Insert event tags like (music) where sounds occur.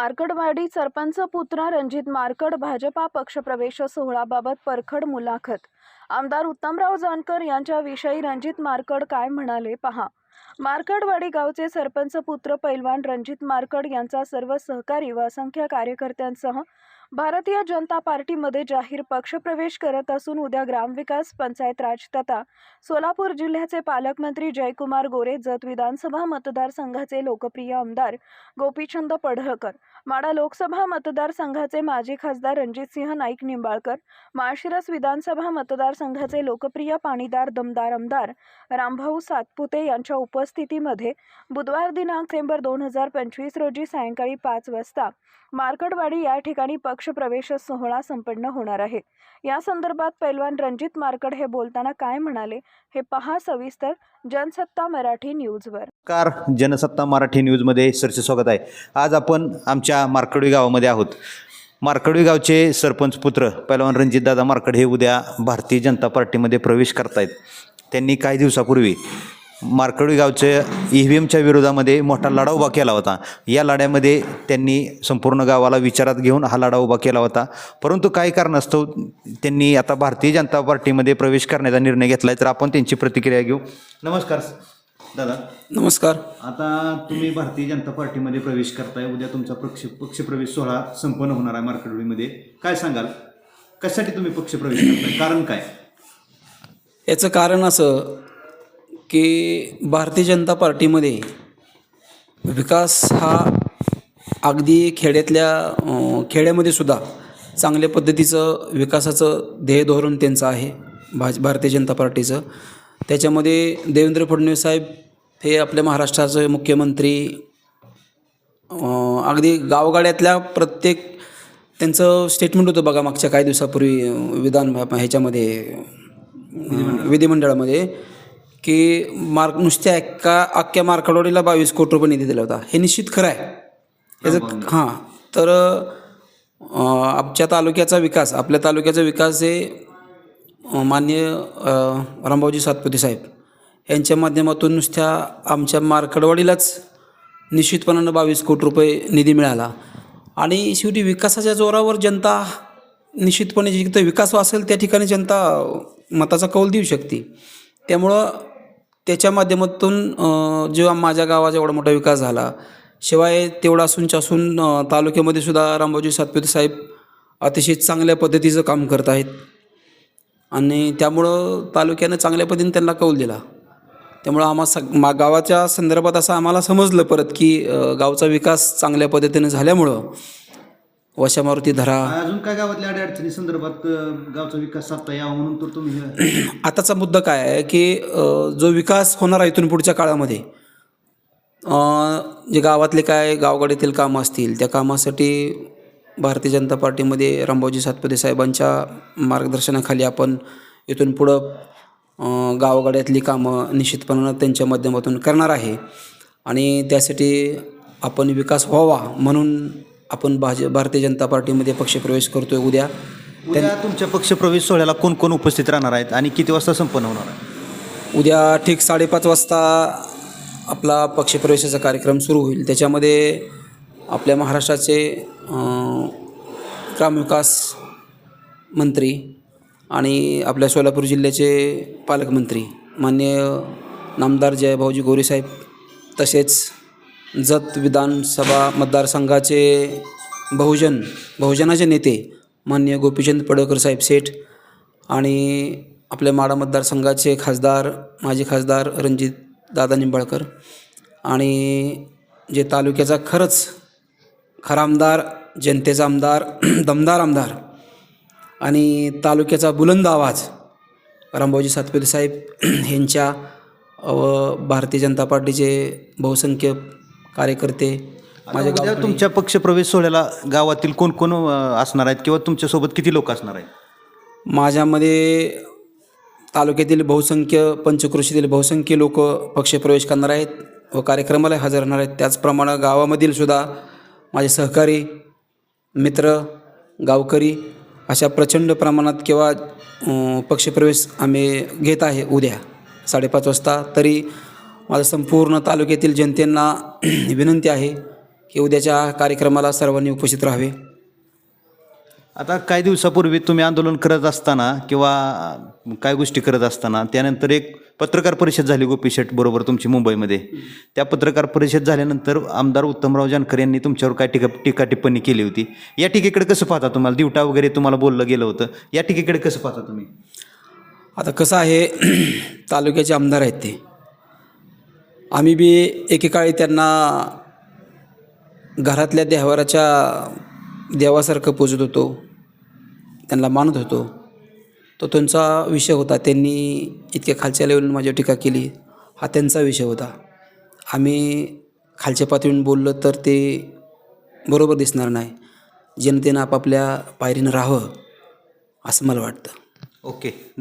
मार्कडवाडी सरपंच पुत्र रणजित मार्कड भाजपा पक्षप्रवेश सोहळाबाबत परखड मुलाखत. आमदार उत्तमराव जानकर यांच्याविषयी रणजित मार्कड काय म्हणाले पहा. मार्कडवाडी गावचे सरपंच पुत्र पैलवान रणजित मार्कड यांचा सर्व सहकारी व असंख्य कार्यकर्त्यांसह भारतीय जनता पार्टीमध्ये जाहीर पक्षप्रवेश करत असून उद्या ग्रामविकास पंचायत राज तथा सोलापूर जिल्ह्याचे पालकमंत्री जयकुमार गोरे जत विधानसभा मतदारसंघाचे लोकप्रिय आमदार गोपीचंद पडळकर माडा लोकसभा मतदारसंघाचे माजी खासदार रणजितसिंह नाईक निंबाळकर माळशिरस विधानसभा मतदारसंघाचे लोकप्रिय पाणीदार दमदार आमदार रामभाऊ सातपुते यांच्या उपस्थितीमध्ये बुधवार दिनांक डिसेंबर दोन हजार पंचवीस रोजी सायंकाळी पाच वाजता मार्कडवाडी या ठिकाणी पक्षप्रवेश सोहळा संपन्न होणार आहे. या संदर्भात पैलवान रणजित मार्कड हे बोलताना काय म्हणाले हे पहा सविस्तर जनसत्ता मराठी न्यूजवर. कार जनसत्ता मराठी न्यूजमध्ये सरचे स्वागत आहे. आज आपण आमच्या मार्कडवी गावामध्ये आहोत. मार्कडवी गावचे सरपंच पुत्र पहिलवान रणजितदादा मार्कड हे उद्या भारतीय जनता पार्टीमध्ये प्रवेश करतायत. त्यांनी काही दिवसापूर्वी मार्कडवी गावच्या ई व्ही एमच्या विरोधामध्ये मोठा लढा उभा केला होता. या लढ्यामध्ये त्यांनी संपूर्ण गावाला विचारात घेऊन हा लढा उभा केला होता. परंतु काही कारणास्तव त्यांनी आता भारतीय जनता पार्टीमध्ये प्रवेश करण्याचा निर्णय घेतला आहे तर आपण त्यांची प्रतिक्रिया घेऊ. नमस्कार दादा. नमस्कार. आता तुम्ही भारतीय जनता पार्टीमध्ये प्रवेश करताय. उद्या तुमचा पक्ष पक्षप्रवेश सोहळा संपन्न होणार आहे मार्कडोळीमध्ये काय सांगाल? कशासाठी तुम्ही पक्षप्रवेश करताय? कारण काय? याचं कारण असं की भारतीय जनता पार्टीमध्ये विकास हा अगदी खेड्यातल्या खेड्यामध्ये सुद्धा चांगल्या पद्धतीचं विकासाचं ध्येय धोरण त्यांचं आहे भाज भारतीय जनता पार्टीचं. त्याच्यामध्ये देवेंद्र फडणवीस साहेब हे आपल्या महाराष्ट्राचे मुख्यमंत्री अगदी गावगाड्यातल्या प्रत्येक त्यांचं स्टेटमेंट होतं बघा मागच्या काही दिवसापूर्वी विधान ह्याच्यामध्ये विधिमंडळामध्ये. की मार्क नुसत्या एका अख्ख्या मार्कडवाडीला बावीस कोटी रुपये निधी दिला होता. हे निश्चित खरं आहे. याचं हां तर आमच्या तालुक्याचा विकास आपल्या तालुक्याचा विकास हे अं, रामभाऊजी सातपुते साहेब यांच्या माध्यमातून नुसत्या आमच्या मार्कडवाडीलाच निश्चितपणानं बावीस कोटी रुपये निधी मिळाला. आणि शेवटी विकासाच्या जोरावर जनता निश्चितपणे जिथं विकास असेल त्या ठिकाणी जनता मताचा कौल देऊ शकते. त्यामुळं त्याच्या माध्यमातून जेव्हा माझ्या गावाचा एवढा मोठा विकास झाला शिवाय तेवढा असूनच्या असून तालुक्यामध्ये सुद्धा रामबाजी सातपुते साहेब अतिशय चांगल्या पद्धतीचं काम करत आहेत. आणि त्यामुळं तालुक्यानं चांगल्या पद्धतीने त्यांना कौल दिला. त्यामुळं आम्हा सग मा गावाच्या संदर्भात असं आम्हाला समजलं परत की गावचा विकास चांगल्या पद्धतीने झाल्यामुळं वशा मारुती धरा अजून काय गावातल्या अडचणी संदर्भात अं, गावचा विकास साधता यावा म्हणून तर तुम्ही हे- (clears throat) आताचा मुद्दा काय आहे की अ, जो विकास होणार आहे इथून पुढच्या काळामध्ये अ, जे गावातले काय गावगाडीतील कामं असतील त्या कामासाठी भारतीय जनता पार्टीमध्ये रामभाऊजी सातपुते साहेबांच्या मार्गदर्शनाखाली आपण इथून पुढं अ, गावगाड्यातली कामं निश्चितपणानं त्यांच्या माध्यमातून करणार आहे. आणि त्यासाठी आपण विकास व्हावा म्हणून आपण भाज भारतीय जनता पार्टीमध्ये पक्षप्रवेश करतोय उद्या. उद्या तुमच्या पक्षप्रवेश सोहळ्याला कोण कोण उपस्थित राहणार आहेत आणि किती वाजता संपन्न होणार आहे? उद्या ठीक साडेपाच वाजता आपला पक्षप्रवेशाचा कार्यक्रम सुरू होईल. त्याच्यामध्ये आपल्या महाराष्ट्राचे ग्रामविकास मंत्री आणि आपल्या सोलापूर जिल्ह्याचे पालकमंत्री माननीय नामदार जयभाऊजी गोरेसाहेब तसेच जत विधानसभा मतदारसंघाचे बहुजन बहुजनाचे नेते माननीय गोपीचंद पडळकर साहेब सेठ आणि आपल्या माडा मतदारसंघाचे खासदार माजी खासदार रणजित दादा निंबाळकर आणि जे तालुक्याचा खरंच खरा आमदार जनतेचा आमदार (clears throat) दमदार आमदार आणि तालुक्याचा बुलंद आवाज रामभाऊजी सातपुते साहेब (clears throat) यांच्या व भारतीय जनता पार्टीचे बहुसंख्य कार्यकर्ते माझ्या उद्या गाव तुमच्या पक्षप्रवेश सोहळ्याला गावातील कोण कोण अं, असणार आहेत किंवा तुमच्यासोबत किती लोक असणार आहेत? माझ्यामध्ये तालुक्यातील बहुसंख्य पंचकृषीतील बहुसंख्य लोक पक्षप्रवेश करणार आहेत व कार्यक्रमाला हजर राहणार आहेत. त्याचप्रमाणे गावामधील सुद्धा माझे सहकारी मित्र गावकरी अशा प्रचंड प्रमाणात किंवा अं, पक्षप्रवेश आम्ही घेत आहे उद्या साडेपाच वाजता. तरी माझं संपूर्ण तालुक्यातील जनतेंना (clears throat) विनंती आहे की उद्याच्या कार्यक्रमाला सर्वांनी उपस्थित राहावे. आता काही दिवसापूर्वी तुम्ही आंदोलन करत असताना किंवा काय गोष्टी करत असताना त्यानंतर एक पत्रकार परिषद झाली गोपी शेठ बरोबर तुमची मुंबईमध्ये. त्या पत्रकार परिषद झाल्यानंतर आमदार उत्तमराव जानकर यांनी तुमच्यावर काय टीका टीका टिप्पणी केली होती? या टीकेकडे कसं पाहता तुम्हाला? दिवटा वगैरे तुम्हाला बोललं गेलं होतं. या टीकेकडे कसं पाहता तुम्ही? आता कसं आहे (clears throat) तालुक्याचे आमदार आहेत ते. आम्ही बी एकेकाळी त्यांना घरातल्या देवाराच्या देवासारखं पूजत होतो. त्यांना मानत होतो. तो त्यांचा विषय होता. त्यांनी इतक्या खालच्या लेवलून माझ्यावर टीका केली. हा त्यांचा विषय होता. आम्ही खालच्या पातळीवरून बोललं तर ते बरोबर दिसणार नाही. जनतेनं आपापल्या पायरीनं राहावं असं मला वाटतं. ओके.